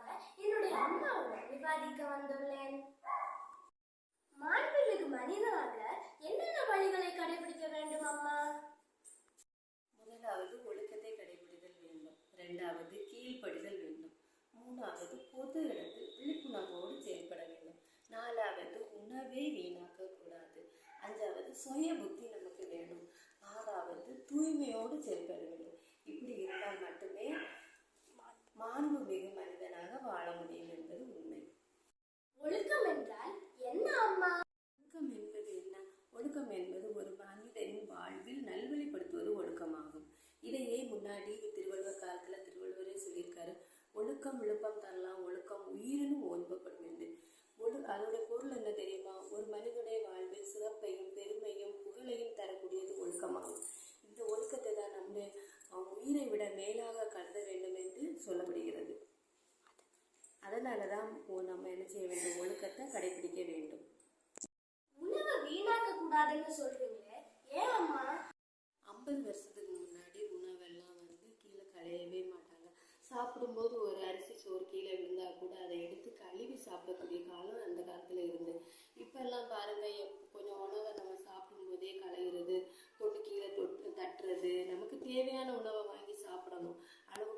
தொடர்பாக என்னுடைய அம்மாவுடன் விவாதிக்க வந்துள்ளேன். மாண்புமிகு மனிதனாக என்னென்ன வழிகளை கடைபிடிக்க வேண்டும் அம்மா? முதலாவது ஒழுக்கத்தை கடைபிடித்தல் வேண்டும். இரண்டாவது கீழ்ப்படிதல் வேண்டும். மூணாவது பொது இடத்தில் விழிப்புணர்வோடு செயல்பட வேண்டும். நாலாவது உணவை வீணாக்க கூடாது. அஞ்சாவது சுய புத்தி நமக்கு வேணும் ஆறாவது தூய்மையோடு செயல்பட வேண்டும். இப்படி இருந்தால் மட்டுமே மாண்புமிகு மனிதனாக வாழ முடியும் என்பது உண்மை ஒழுக்கம் என்றால் என்ன அம்மா ஒழுக்கம் என்பது என்ன ஒழுக்கம் என்பது ஒரு மனிதனின் வாழ்வில் நல்வழிப்படுத்துவது ஒழுக்கமாகும் இதையே முன்னாடி திருவள்ளுவர் காலத்துல திருவள்ளுவரே சொல்லியிருக்காரு ஒழுக்கம் விழுப்பம் தரலாம் ஒழுக்கம் உயிரினும் ஓன்பப்படும் என்று. ஒழு அதோட பொருள் என்ன தெரியுமா? ஒரு மனிதனுடைய வாழ்வில் சிறப்பையும் பெருமையும் புகழையும் தரக்கூடியது ஒழுக்கமாகும். இந்த ஒழுக்கத்தை தான் நம்முடைய உயிரை விட மேலாக கருத வேண்டும் என்று சொல்லப்படுகிறது. அதனால தான் நம்ம என்ன செய்ய வேண்டும்? ஒழுக்கத்தை கடைபிடிக்க வேண்டும். உணவை வீணாக்க கூடாதுன்னு சொல்றீங்களே ஏன் அம்மா? ஐம்பது வருஷத்துக்கு சாப்பிடும்போது ஒரு அரிசி சோறு கீழே விழுந்தா கூட அதை எடுத்து கழுவி சாப்பிடக்கூடிய காலம் அந்த காலத்தில் இருந்து. இப்பெல்லாம் பாருங்க கொஞ்சம் உணவை நம்ம சாப்பிடும்போதே களையிறது தொட்டு கீழே தொட்டு தட்டுறது நமக்கு தேவையான உணவை வாங்கி சாப்பிடணும். அளவுக்கு